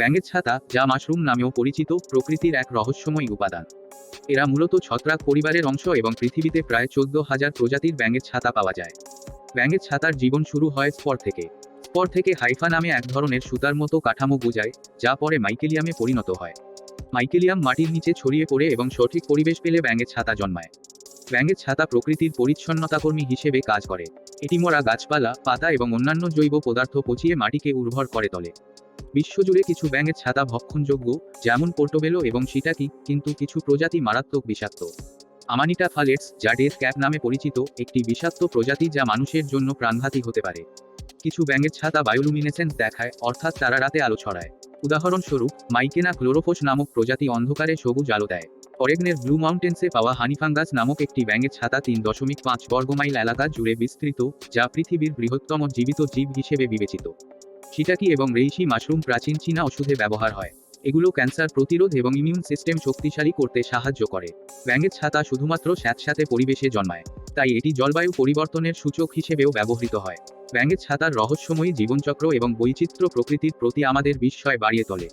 ব্যাঙের ছাতা, যা মাশরুম নামেও পরিচিত, প্রকৃতির এক রহস্যময় উপাদান। এরা মূলত ছত্রাক পরিবারের অংশ এবং পৃথিবীতে প্রায় চোদ্দ হাজার প্রজাতির ব্যাঙের ছাতা পাওয়া যায়। ব্যাঙের ছাতার জীবন শুরু হয় স্পর থেকে। স্পর থেকে হাইফা নামে এক ধরনের সুতার মতো কাঠামো বোঝায়, যা পরে মাইকেলিয়ামে পরিণত হয়। মাইকেলিয়াম মাটির নিচে ছড়িয়ে পড়ে এবং সঠিক পরিবেশ পেলে ব্যাঙের ছাতা জন্মায়। ব্যাঙের ছাতা প্রকৃতির পরিচ্ছন্নতাকর্মী হিসেবে কাজ করে। এটি মরা গাছপালা, পাতা এবং অন্যান্য জৈব পদার্থ পচিয়ে মাটিকে উর্বর করে তোলে। বিশ্বজুড়ে কিছু ব্যাঙের ছাতা ভক্ষণযোগ্য, যেমন পোর্টোবেলো এবং সিটাকি, কিন্তু কিছু প্রজাতি মারাত্মক বিষাক্ত। আমানিটা ফালেটস, যা ডেথ ক্যাপ নামে পরিচিত, একটি বিষাক্ত প্রজাতি যা মানুষের জন্য প্রাণঘাতী হতে পারে। কিছু ব্যাঙের ছাতা বায়োলুমিনেসেন্স দেখায়, অর্থাৎ তারা রাতে আলো ছড়ায়। উদাহরণস্বরূপ, মাইকেনা ক্লোরোফোস নামক প্রজাতি অন্ধকারে সবুজ আলো দেয়। অরেগনের ব্লু মাউন্টেন্সে পাওয়া হানিফাঙ্গাস নামক একটি ব্যাঙের ছাতা তিন দশমিক পাঁচ বর্গমাইল এলাকা জুড়ে বিস্তৃত, যা পৃথিবীর বৃহত্তম জীবিত জীব হিসেবে বিবেচিত। শিটাকি এবং রেইশি মাশরুম প্রাচীন চীনা ওষুধে ব্যবহার হয়। এগুলো ক্যান্সার প্রতিরোধ এবং ইমিউন সিস্টেম শক্তিশালী করতে সাহায্য করে। ব্যাঙের ছাতা শুধুমাত্র স্যাঁতস্যাঁতে পরিবেশে জন্মায়, তাই এটি জলবায়ু পরিবর্তনের সূচক হিসেবেও ব্যবহৃত হয়। ব্যাঙের ছাতার রহস্যময়ী জীবনচক্র এবং বৈচিত্র্য প্রকৃতির প্রতি আমাদের বিস্ময় বাড়িয়ে তোলে।